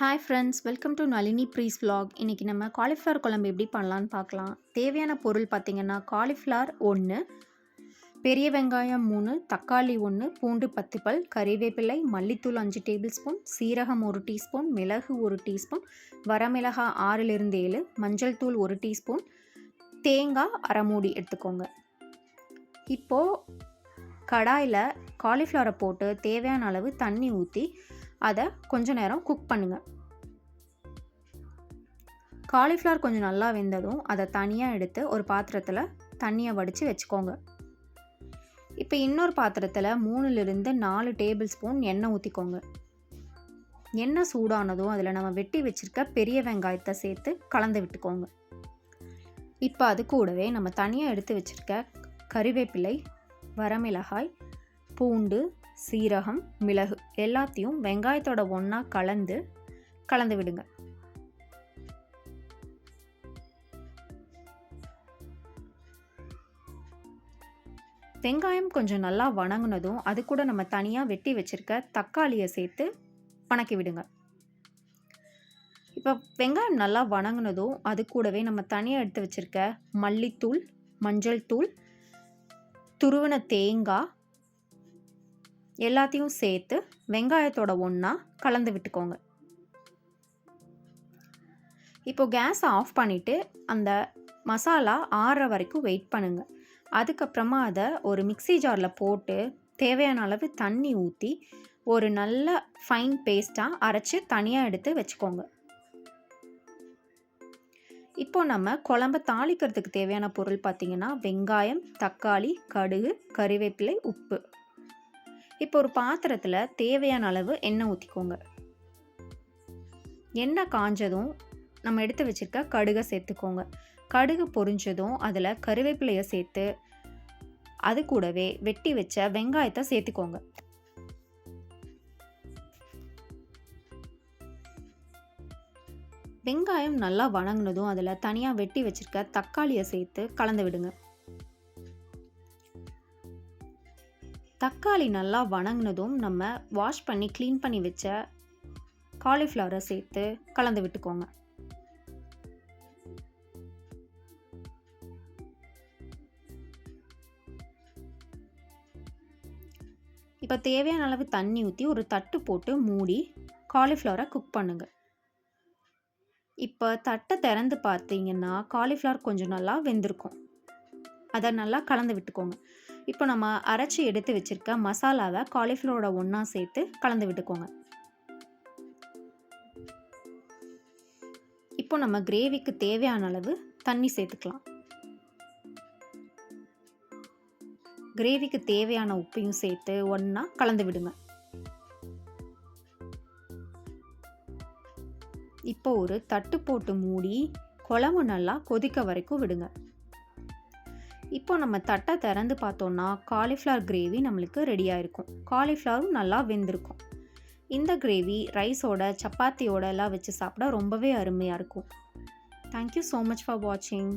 Hi friends welcome to Nalini breeze vlog. இன்றைக்கி நம்ம cauliflower குழம்பு எப்படி பண்ணலான்னு பார்க்கலாம். தேவையான பொருள் பார்த்திங்கன்னா காலிஃப்ளவர் ஒன்று பெரிய வெங்காயம் மூணு தக்காளி ஒன்று பூண்டு பத்து பல் கறிவேப்பிலை மல்லித்தூள் அஞ்சு டேபிள் ஸ்பூன் சீரகம் ஒரு டீஸ்பூன் மிளகு ஒரு டீஸ்பூன் வரமிளகாய் ஆறிலிருந்து ஏழு மஞ்சள் தூள் ஒரு டீஸ்பூன் தேங்காய் அரை மூடி எடுத்துக்கோங்க. இப்போது கடாயில் காலிஃப்ளவரை போட்டு தேவையான அளவு தண்ணி ஊற்றி அதை கொஞ்சம் நேரம் குக் பண்ணுங்கள் காலிஃப்ளவர் கொஞ்சம் நல்லா வெந்ததும் அதை தனியாக எடுத்து ஒரு பாத்திரத்தில் தண்ணியை வடித்து வச்சுக்கோங்க. இப்போ இன்னொரு பாத்திரத்தில் மூணுலேருந்து நாலு டேபிள் ஸ்பூன் எண்ணெய் ஊற்றிக்கோங்க எண்ணெய் சூடானதும் அதில் நம்ம வெட்டி வச்சுருக்க பெரிய வெங்காயத்தை சேர்த்து கலந்து விட்டுக்கோங்க. இப்போ அது கூடவே நம்ம தனியாக எடுத்து வச்சுருக்க கறிவேப்பிலை வரமிளகாய் பூண்டு சீரகம் மிளகு எல்லாத்தையும் வெங்காயத்தோட ஒன்றா கலந்து கலந்து விடுங்க. வெங்காயம் கொஞ்சம் நல்லா வணங்கினதும் அது கூட நம்ம தனியாக வெட்டி வச்சுருக்க தக்காளியை சேர்த்து வணக்கி விடுங்க. இப்போ வெங்காயம் நல்லா வணங்கினதும் அது கூடவே நம்ம தனியாக எடுத்து வச்சுருக்க மல்லித்தூள் மஞ்சள் தூள் துருவின தேங்காய் எல்லாத்தையும் சேர்த்து வெங்காயத்தோட ஒன்றா கலந்து விட்டுக்கோங்க. இப்போ கேஸை ஆஃப் பண்ணிவிட்டு அந்த மசாலா ஆறுற வரைக்கும் வெயிட் பண்ணுங்கள் அதுக்கப்புறமா அதை ஒரு மிக்சி ஜாரில் போட்டு தேவையான அளவு தண்ணி ஊற்றி ஒரு நல்ல ஃபைன் பேஸ்ட்டாக அரைச்சி தனியாக எடுத்து வச்சுக்கோங்க. இப்போ நம்ம குழம்ப தாளிக்கிறதுக்கு தேவையான பொருள் பார்த்திங்கன்னா வெங்காயம் தக்காளி கடுகு கறிவேப்பிலை உப்பு. இப்போ ஒரு பாத்திரத்தில் தேவையான அளவு எண்ணெய் ஊற்றிக்கோங்க எண்ணெய் காஞ்சதும் நம்ம எடுத்து வச்சுருக்க கடுகை சேர்த்துக்கோங்க. கடுகு பொரிஞ்சதும் அதில் கருவேப்பிலையை சேர்த்து அது கூடவே வெட்டி வச்ச வெங்காயத்தை சேர்த்துக்கோங்க. வெங்காயம் நல்லா வணங்கினதும் அதில் தனியாக வெட்டி வச்சுருக்க தக்காளியை சேர்த்து கலந்து விடுங்க. தக்காளி நல்லா வணங்கினதும் நம்ம வாஷ் பண்ணி க்ளீன் பண்ணி வச்ச காலிஃப்ளவரை சேர்த்து கலந்து விட்டுக்கோங்க. இப்போ தேவையான அளவு தண்ணி ஊற்றி ஒரு தட்டு போட்டு மூடி காலிஃப்ளவரை குக் பண்ணுங்கள் இப்போ தட்டை திறந்து பார்த்தீங்கன்னா காலிஃப்ளவர் கொஞ்சம் நல்லா வெந்திருக்கும். அதை நல்லா கலந்து விட்டுக்கோங்க. இப்போ நம்ம அரைச்சி எடுத்து வச்சுருக்க மசாலாவை காலிஃப்ளவரோட ஒன்றா சேர்த்து கலந்து விட்டுக்கோங்க. இப்போ நம்ம கிரேவிக்கு தேவையான அளவு தண்ணி சேர்த்துக்கலாம். கிரேவிக்கு தேவையான உப்பையும் சேர்த்து ஒன்றா கலந்து விடுங்க. இப்போ ஒரு தட்டு போட்டு மூடி குழம்பு நல்லா கொதிக்க வரைக்கும் விடுங்க. இப்போ நம்ம தட்டை திறந்து பார்த்தோன்னா காலிஃப்ளவர் கிரேவி நம்மளுக்கு ரெடியாக இருக்கும் காலிஃப்ளவரும் நல்லா வெந்திருக்கும். இந்த கிரேவி ரைஸோட சப்பாத்தியோட எல்லாம் வச்சு சாப்பிட ரொம்பவே அருமையாக இருக்கும். தேங்க்யூ ஸோ மச் ஃபார் வாட்சிங்